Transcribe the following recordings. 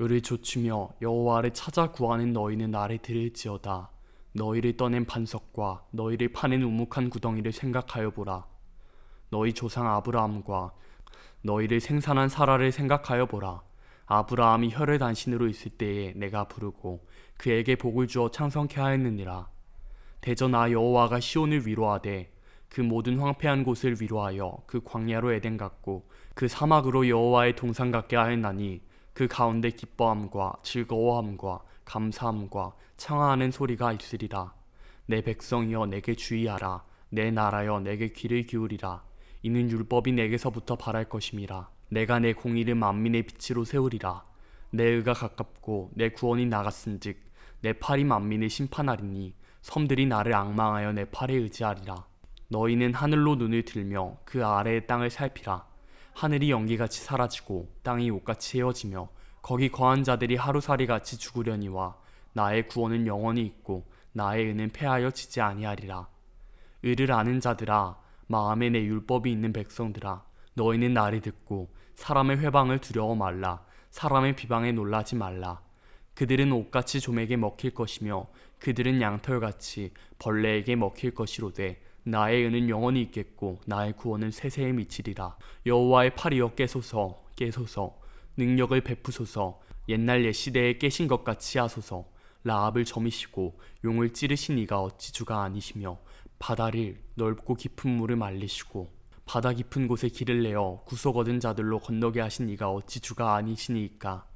을을 좇으며 여호와를 찾아 구하는 너희는 나를 들을지어다. 너희를 떠낸 반석과 너희를 파낸 우묵한 구덩이를 생각하여 보라. 너희 조상 아브라함과 너희를 생산한 사라를 생각하여 보라. 아브라함이 혈을 단신으로 있을 때에 내가 부르고 그에게 복을 주어 창성케 하였느니라. 나 여호와가 시온을 위로하되 그 모든 황폐한 곳을 위로하여 그 광야로 에덴 같고 그 사막으로 여호와의 동산 같게 하였나니 그 가운데 기뻐함과 즐거워함과 감사함과 창하하는 소리가 있으리라. 내 백성이여 내게 주의하라. 내 나라여 내게 귀를 기울이라. 이는 율법이 내게서부터 바랄 것임이라. 내가 내 공의를 만민의 빛으로 세우리라. 내 의가 가깝고 내 구원이 나갔은즉 내 팔이 만민을 심판하리니 섬들이 나를 앙망하여 내 팔에 의지하리라. 너희는 하늘로 눈을 들며 그 아래의 땅을 살피라. 하늘이 연기같이 사라지고 땅이 옷같이 헤어지며 거기 거한 자들이 하루살이 같이 죽으려니와 나의 구원은 영원히 있고 나의 은은 패하여 지지 아니하리라. 의를 아는 자들아 마음에 내 율법이 있는 백성들아 너희는 나를 듣고 사람의 회방을 두려워 말라 사람의 비방에 놀라지 말라 그들은 옷같이 좀에게 먹힐 것이며 그들은 양털같이 벌레에게 먹힐 것이로되 나의 은은 영원히 있겠고 나의 구원은 세세에 미치리라. 여호와의 팔이여 깨소서 깨소서. 능력을 베푸소서. 옛날 옛 시대에 깨신 것 같이 하소서. 라합을 점이시고 용을 찌르신 이가 어찌 주가 아니시며 바다를 넓고 깊은 물을 말리시고 바다 깊은 곳에 길을 내어 구속 얻은 자들로 건너게 하신 이가 어찌 주가 아니시니이까.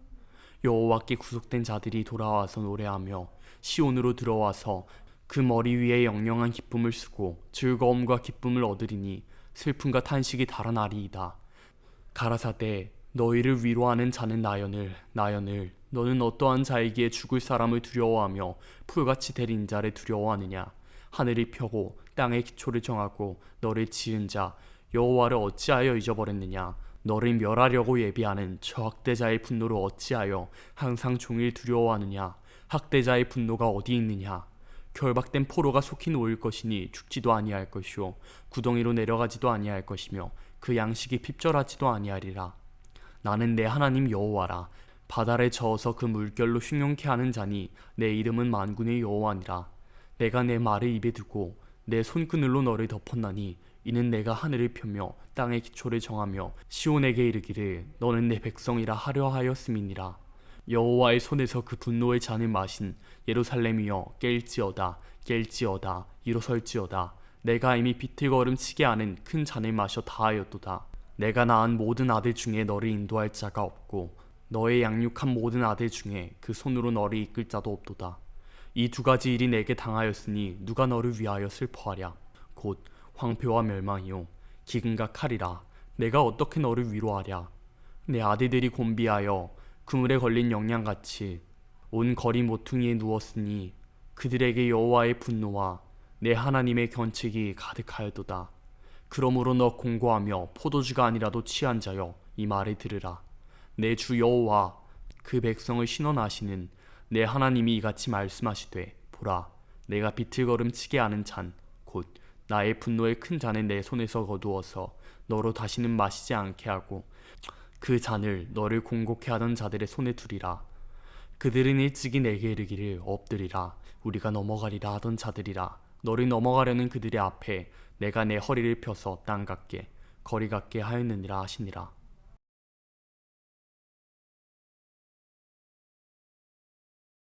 여호와께 구속된 자들이 돌아와서 노래하며 시온으로 들어와서 그 머리 위에 영영한 기쁨을 쓰고 즐거움과 기쁨을 얻으리니 슬픔과 탄식이 달아나리이다. 가라사대 너희를 위로하는 자는 나연을 나연을. 너는 어떠한 자이기에 죽을 사람을 두려워하며 풀같이 데린 자를 두려워하느냐? 하늘이 펴고 땅의 기초를 정하고 너를 지은 자 여호와를 어찌하여 잊어버렸느냐? 너를 멸하려고 예비하는 저 학대자의 분노를 어찌하여 항상 종일 두려워하느냐? 학대자의 분노가 어디 있느냐 결박된 포로가 속히 놓일 것이니 죽지도 아니할 것이요 구덩이로 내려가지도 아니할 것이며 그 양식이 핍절하지도 아니하리라. 나는 내 하나님 여호와라. 바다를 저어서 그 물결로 흉용케 하는 자니 내 이름은 만군의 여호와니라. 내가 내 말을 입에 두고 내 손그늘로 너를 덮었나니 이는 내가 하늘을 펴며 땅의 기초를 정하며 시온에게 이르기를 너는 내 백성이라 하려 하였음이니라 여호와의 손에서 그 분노의 잔을 마신 예루살렘이여 깰지어다 깰지어다 일어설지어다. 내가 이미 비틀거름 치게 하는 큰 잔을 마셔 다하였도다. 내가 낳은 모든 아들 중에 너를 인도할 자가 없고 너의 양육한 모든 아들 중에 그 손으로 너를 이끌 자도 없도다. 이 두 가지 일이 내게 당하였으니 누가 너를 위하여 슬퍼하랴? 곧 황폐와 멸망이요. 기근과 칼이라. 내가 어떻게 너를 위로하랴? 내 아들들이 곤비하여 그물에 걸린 영양같이 온 거리 모퉁이에 누웠으니 그들에게 여호와의 분노와 내 하나님의 견책이 가득하여도다. 그러므로 너 공고하며 포도주가 아니라도 취한 자여 이 말을 들으라. 내 주 여호와 그 백성을 신원하시는 내 하나님이 이같이 말씀하시되 보라 내가 비틀거름 치게 하는 잔 곧 나의 분노의 큰 잔을 내 손에서 거두어서 너로 다시는 마시지 않게 하고 그 잔을 너를 공곡해 하던 자들의 손에 두리라. 그들은 일찍이 내게 이르기를 엎드리라. 우리가 넘어가리라 하던 자들이라. 너를 넘어가려는 그들의 앞에 내가 내 허리를 펴서 땅 같게 거리 같게 하였느니라 하시니라